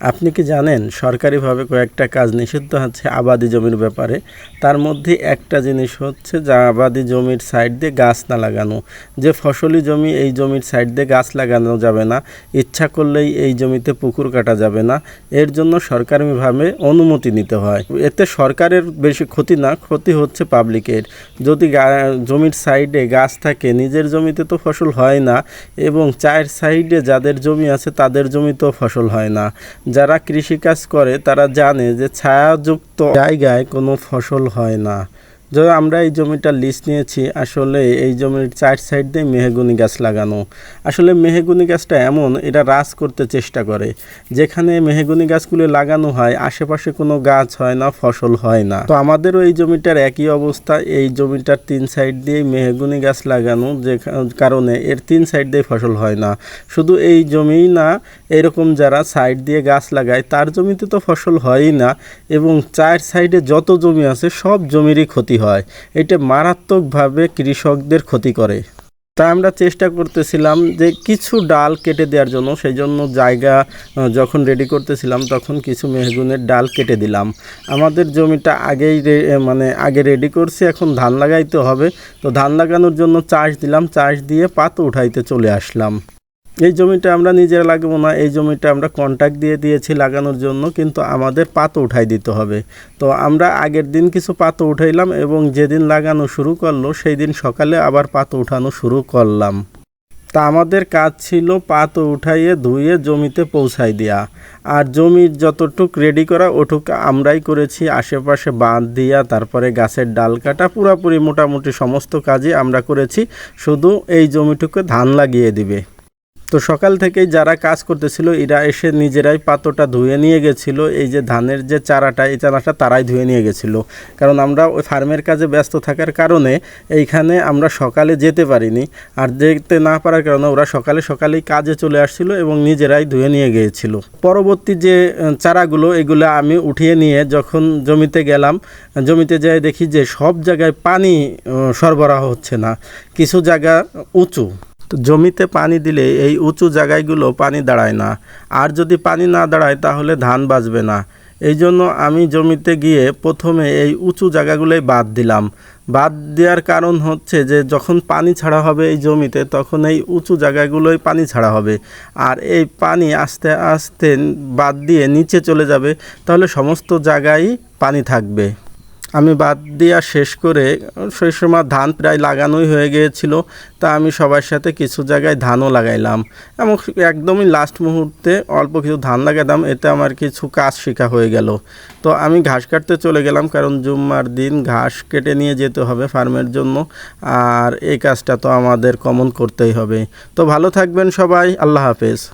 আপনি কি জানেন সরকারিভাবে কয়েকটা কাজ নিষিদ্ধ আছে আবাদি জমির ব্যাপারে? তার মধ্যে একটা জিনিস হচ্ছে যা আবাদি জমির সাইড দিয়ে গাছ না লাগানো। যে ফসলি জমি এই জমির সাইড দিয়ে গাছ লাগানো যাবে না। ইচ্ছা করলেই এই জমিতে পুকুর কাটা যাবে না। এর জন্য সরকারিভাবে অনুমতি নিতে হয়। এতে সরকারের বেশি ক্ষতি না, ক্ষতি হচ্ছে পাবলিকের। যদি জমির সাইডে গাছ থাকে, নিজের জমিতে তো ফসল হয় না এবং চায়ের সাইডে যাদের জমি আছে তাদের জমিতেও ফসল হয় না। যারা কৃষিকাজ করে তারা জানে যে ছায়াযুক্ত জায়গায় কোনো ফসল হয় না। যদি আমরা এই জমিটা লিস্ট নিয়েছি। আসলে এই জমির চার সাইড দিয়ে মেহগুনি গাছ লাগানো। আসলে মেহগুনি গাছটা এমন, এটা রাজ করতে চেষ্টা করে। যেখানে মেহগুনি গাছগুলো লাগানো হয়, আশেপাশে কোনো গাছ হয় না, ফসল হয় না। তো আমাদেরও এই জমিটার একই অবস্থা। এই জমিটার তিন সাইড দিয়ে মেহগুনি গাছ লাগানো, যে কারণে এর তিন সাইড দিয়ে ফসল হয় না। শুধু এই জমিই না, এরকম যারা সাইড দিয়ে গাছ লাগায়, তার জমিতে তো ফসল হয়ই না। এবং চার সাইডে যত জমি আছে, সব জমিরই ক্ষতি হয়, এটা মারাত্মকভাবে কৃষকদের ক্ষতি করে। তাই আমরা চেষ্টা করতেছিলাম যে কিছু ডাল কেটে দেওয়ার জন্য সেই জন্য জায়গা যখন রেডি করতেছিলাম, তখন কিছু মেহগুনের ডাল কেটে দিলাম। আমাদের জমিটা আগেই মানে আগে রেডি করছি, এখন ধান লাগাইতে হবে। তো ধান লাগানোর জন্য চাষ দিলাম, চাষ দিয়ে পাত উঠাইতে চলে আসলাম। এই জমিটা আমরা নিজেরা লাগাবো না, এই জমিটা আমরা কন্ট্যাক্ট দিয়ে দিয়েছি লাগানোর জন্য, কিন্তু আমাদের পাতো উঠাই দিতে হবে। তো আমরা আগের দিন কিছু পাতো উঠাইলাম এবং যেদিন লাগানো শুরু করল, সেই দিন সকালে আবার পাতো উঠানো শুরু করলাম। তা আমাদের কাজ ছিল পাতো উঠাইয়ে ধুয়ে জমিতে পৌঁছাই দেওয়া আর জমির যতটুক রেডি করা, ওটুক আমরাই করেছি। আশেপাশে বাঁধ দিয়া, তারপরে গাছের ডাল কাটা, পুরাপুরি মোটামুটি সমস্ত কাজই আমরা করেছি। শুধু এই জমিটুকু ধান লাগিয়ে দিবে। তো সকাল থেকেই যারা কাজ করতেছিল, এরা এসে নিজেরাই পাতোটা ধুয়ে নিয়ে গেছিল। এই যে ধানের যে চারাটা, এই চারাটা তারাই ধুয়ে নিয়ে গেছিল। কারণ আমরা ওই ফার্মের কাজে ব্যস্ত থাকার কারণে এইখানে আমরা সকালে যেতে পারিনি। আর যেতে না পারার কারণে ওরা সকালে সকালেই কাজে চলে আসছিল এবং নিজেরাই ধুয়ে নিয়ে গিয়েছিল। পরবর্তী যে চারাগুলো, এগুলো আমি উঠিয়ে নিয়ে যখন জমিতে গেলাম, জমিতে যাই দেখি যে সব জায়গায় পানি সরবরাহ হচ্ছে না। কিছু জায়গা উঁচু। জমিতে পানি দিলে এই উঁচু জায়গাগুলো পানি দাঁড়ায় না। আর যদি পানি না দাঁড়ায়, তাহলে ধান বাঁচবে না। এই জন্য আমি জমিতে গিয়ে প্রথমে এই উঁচু জায়গাগুলোই বাদ দিলাম। বাদ দেওয়ার কারণ হচ্ছে যে, যখন পানি ছাড়া হবে এই জমিতে, তখন এই উঁচু জায়গাগুলোই পানি ছাড়া হবে। আর এই পানি আস্তে আস্তে বাদ দিয়ে নিচে চলে যাবে, তাহলে সমস্ত জায়গায় পানি থাকবে। আমি বাদ দেওয়া শেষ করে, সেই সময় ধান প্রায় লাগানোই হয়ে গিয়েছিল, তা আমি সবার সাথে কিছু জায়গায় ধানও লাগাইলাম। এবং একদমই লাস্ট মুহূর্তে অল্প কিছু ধান লাগাতাম এতে আমার কিছু কাজ শেখা হয়ে গেল। তো আমি ঘাস কাটতে চলে গেলাম, কারণ জুম্মার দিন ঘাস কেটে নিয়ে যেতে হবে ফার্মের জন্য, আর এই কাজটা তো আমাদের কমন করতেই হবে। তো ভালো থাকবেন সবাই, আল্লাহ হাফেজ।